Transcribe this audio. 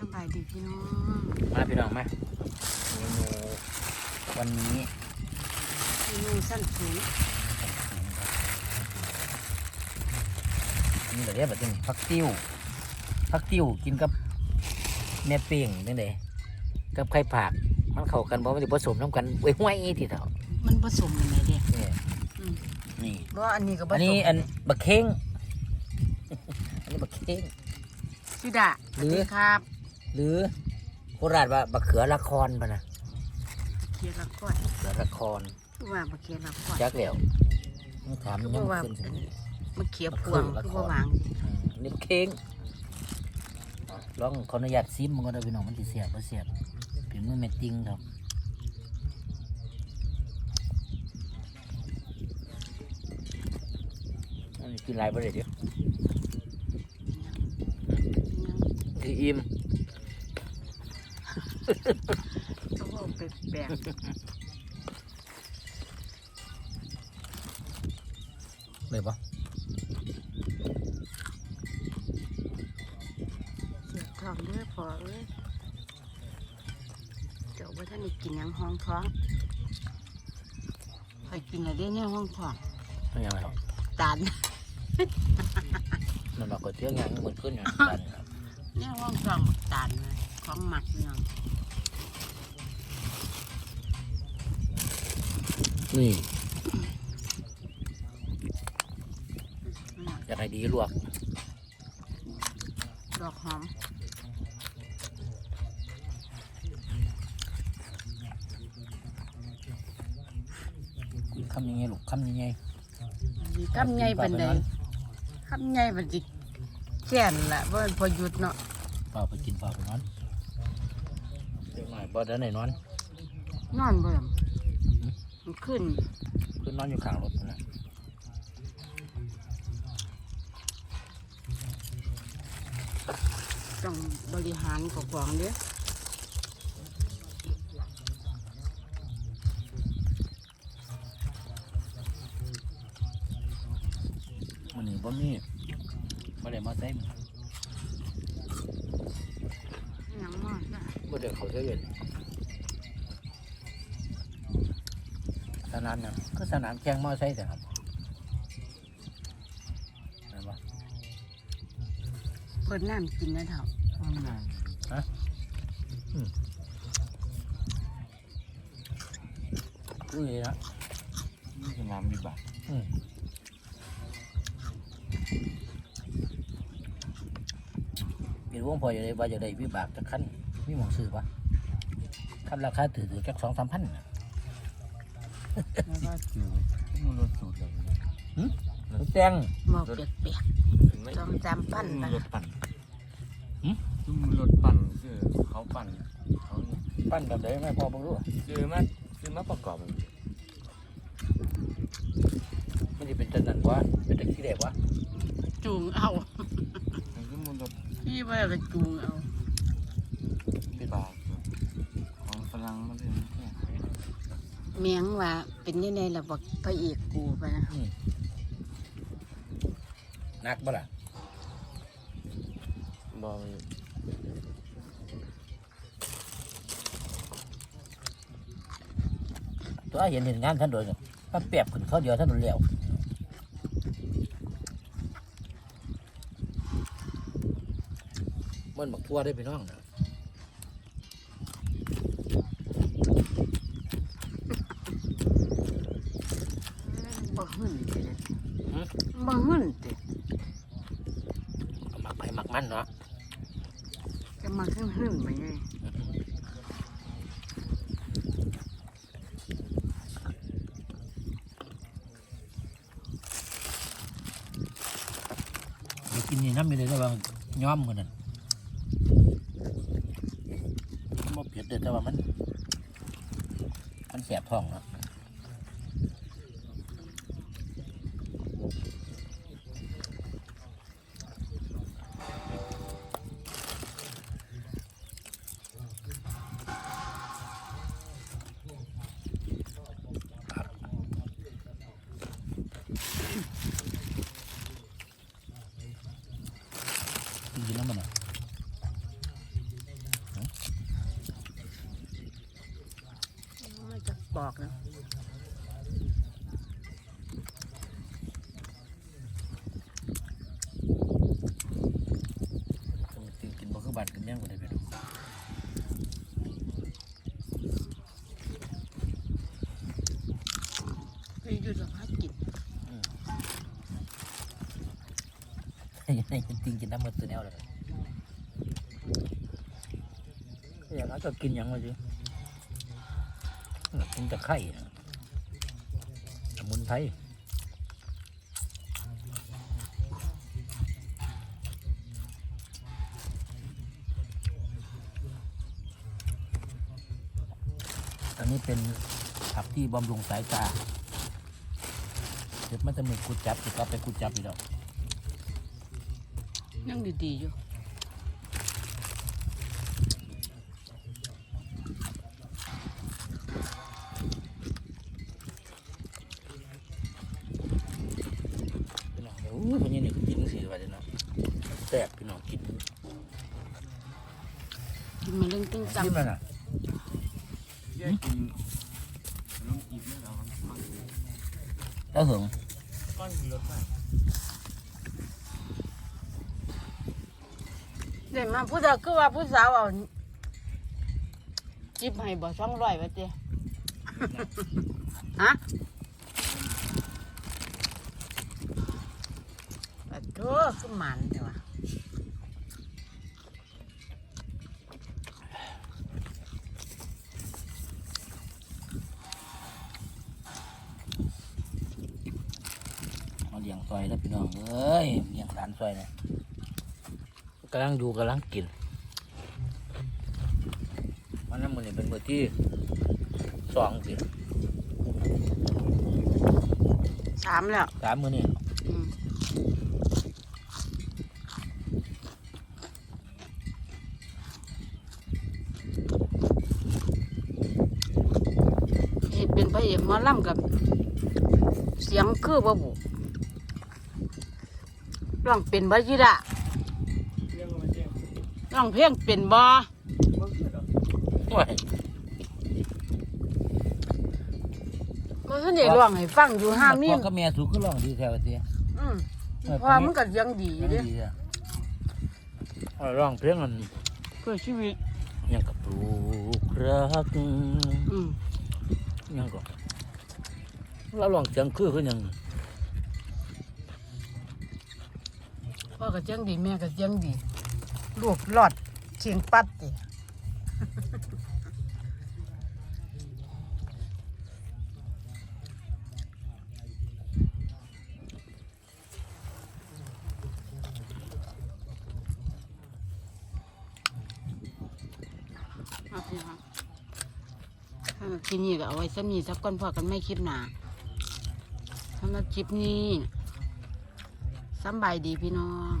สบายดีพี่น้องมาพี่น้องมาเมนูวันนี้เมนูสั้นสูงนี่เราเรียกแบบนี้ผักติ้วผักติ้วกินกับแม่เป้งนี่เลยกับไข่ผักมันเข้ากันบ่มันจะผสมน้ำกันไว้ห้วยที่เถามันผสมยังไงเด็กนี่อืมนี่เพราะอันนี้ก็ผสมอันนี้อันบักเค้งอันนี้บักเค้งสุดาหรือสวัสดีครับ หรือโคราชว่าบักเขือละครปะนะเคียร์ละก้อนเขือละครคือว่ามาเคียร์ละก้อนจักแล้วมึงถามคืยัองว่าว่าขึ้นสิมาเคียร์พวงละคือคร ว่าวางอืมอันนี้บักเค้งลองขออนุญาตซิมมันก็ได้พี่น้องมันสิเสียบบ่เสียบฝีมือเม็ดติ้งครับอันนี้กินหลายประเดี๋ยวคืออิ่ม เขาบอกแปลกเลยปะๆเสียบท้องเด้อพอเอ้ยเดี๋ยวว่าท่านได้กินหยังห้องท้องคอยกินอะไรได้เนี่ยห้องท้องไม่ยังไงหรอกตาลมันมากดเที่ยวงานมันหมดขึ้นอย่างกันครับเนี่ยห้องท้องหมักตาลนะของหมักเนี่ย นี่อืมอยากให้ดีลวกดอกหอมคำยังไงลูกคำยังไงดีคำใหญ่เป็นใดคำใหญ่เป็นจิแค่นละว่าพอหยุดเนาะเปล่าไปกินเปล่าไปนอนเดี๋ยวหน่อยบ่ได้ไหนนอนนอนเบิ่ มมันขึ้นคือนอนอยู่ข้างรถนะต้องบริหารกับกองเด้อมันนี่บ่มีบ่ได้มาใส่มือหยังนอนนะบ่ได้เขาเสียเงินส นามเนี่ยก็สนามแข่งมอไซค์แต่ครับเห็นปะเปิดน้ำกินนะเถ่าอุ้ยนะนี่คือน้ำมีบัตรอืมเป็นวงพออยู่ได้ว่าจะได้วิบากจะขั้นมีหมองซื้อปะขั้นราคาถือถือจักสองสามพันน่ะไม่ว่าจิ๋วมัน รถสูตรเลยรถแตงบอกเปียกๆจอมจำปั้นนะรถปั่นหึซึ่มรถปั่นคือเขาปั่นเขาปั้นแบบไหนไม่พอบังรู้ซื้อมาซื้อมาประกอบมันมันจะเป็นจันนันวะเป็นตะขี้เด็กวะจูงเอามันคือมันรถพี่ว่าก็จูงเอา มีบาทของฝรั่งมันเป็นแค่ เมียงว่าเป็นยังไงล่ะบอกพระเอกกูไปนะนักบ่ล่ะบอลตัวเห็นเห็นงานท่านโดยกันมันเปรียบขึ้นเขาเดียวท่านโดนเลี้ยวมันบักทั่วได้พี่น้องนะ บ่หึ่นติบ่หึ่นติ เอาหมักไปหมักมันเนาะ จะมาขึ้นหึ่นไปไงเดี๋ยวกินนี่น้ำมีเลยแต่ว่าย้อมกันนั่นมันเผ็ดเด้อแต่ว่ามัน มันแสบท้องเนาะกินน้ำมันอะ อกนะกินกินบ่คือบัตรกินยังบ่ได้ไปดูไปหยุดหรอกพักกินยังไงกินติงกินน้ำมันตัวแนวเลยอย่างนั้นก็กินหยังมา สิกินตะไคร้นะสมุนไพรอันนี้เป็นผักที่บำรุงสายตาเดี๋ยวมันจะมีกุดจับอีกก็ไปกุดจับอีกแล้วยังดีๆอยู่ พี่น้องเดี๋ยวอู้มันยังนี่ก็กินสิว่าเดี๋ยวเนาะ แซ่บพี่น้องกินกินมาเรื่องตึ้งตังกินมันอะแยกกินน้องอีกไม่แล้วครับมันแล้วเหึงก้อนมีรสมากเดี๋ยวมาผู้สาวคือว่าผู้สาวเอาจิบให้บ่ช่องร้อยวะเจ้ฮะปัดโถคือหมันเดี๋ยวะ มาเลี้ยงซอยแล้วพี่น้องเอ้ยเลี้ยงหลานซอยเนี่ยกำลังดูกำลังกินมันนั้นมันนี่เป็นมือที่สองสิสามแล้วสามมือนี่อืมเฮ็ดเป็นพระเอกหมอลำกับเสียงคือบ่บุ ร้องเป็นบ่จีดะเรียกว่ามันเจ็บร้องเพลงเป็นบ่บ่คือดอกโอ้ยบ่ทันได้ร้องให้ฟังอยู่ห้ามนี่พ่อกับแม่สูงขึ้นร้องดีแท้ว่าเสียอืมพอมันก็เสียงดีอยู่เด้ดีอะเอาร้องเพลงมันเพื่อชีวิตยังกับปลูกรักอืมยังก็เราลองเสียงคือคือยัง พ่อก็เสียงดีแม่ก็เสียงดี ลูกหลอดเชียงปัดติเอาพี่น้องถ้าคลิปนี้ก็เอาไว้ซ้ำนี้สักก่อนพอกันไม่คลิปหนาสำหรับคลิปนี้ สบายดีพี่น้อง